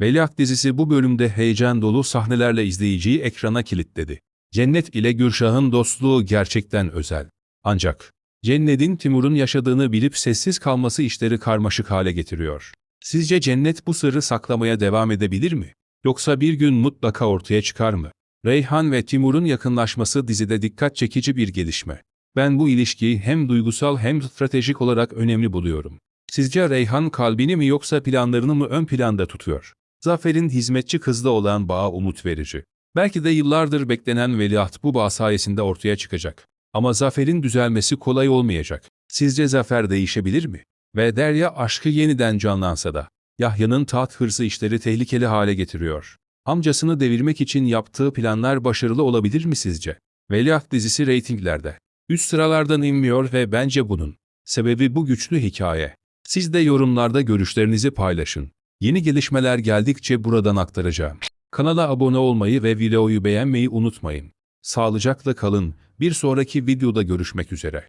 Veliaht dizisi bu bölümde heyecan dolu sahnelerle izleyiciyi ekrana kilitledi. Cennet ile Gürşah'ın dostluğu gerçekten özel. Ancak Cennet'in Timur'un yaşadığını bilip sessiz kalması işleri karmaşık hale getiriyor. Sizce Cennet bu sırrı saklamaya devam edebilir mi? Yoksa bir gün mutlaka ortaya çıkar mı? Reyhan ve Timur'un yakınlaşması dizide dikkat çekici bir gelişme. Ben bu ilişkiyi hem duygusal hem stratejik olarak önemli buluyorum. Sizce Reyhan kalbini mi yoksa planlarını mı ön planda tutuyor? Zafer'in hizmetçi kızla olan bağı umut verici. Belki de yıllardır beklenen veliaht bu bağ sayesinde ortaya çıkacak. Ama Zafer'in düzelmesi kolay olmayacak. Sizce Zafer değişebilir mi? Ve Derya aşkı yeniden canlansa da, Yahya'nın taht hırsı işleri tehlikeli hale getiriyor. Amcasını devirmek için yaptığı planlar başarılı olabilir mi sizce? Veliaht dizisi reytinglerde. Üst sıralardan inmiyor ve bence bunun sebebi bu güçlü hikaye. Siz de yorumlarda görüşlerinizi paylaşın. Yeni gelişmeler geldikçe buradan aktaracağım. Kanala abone olmayı ve videoyu beğenmeyi unutmayın. Sağlıcakla kalın. Bir sonraki videoda görüşmek üzere.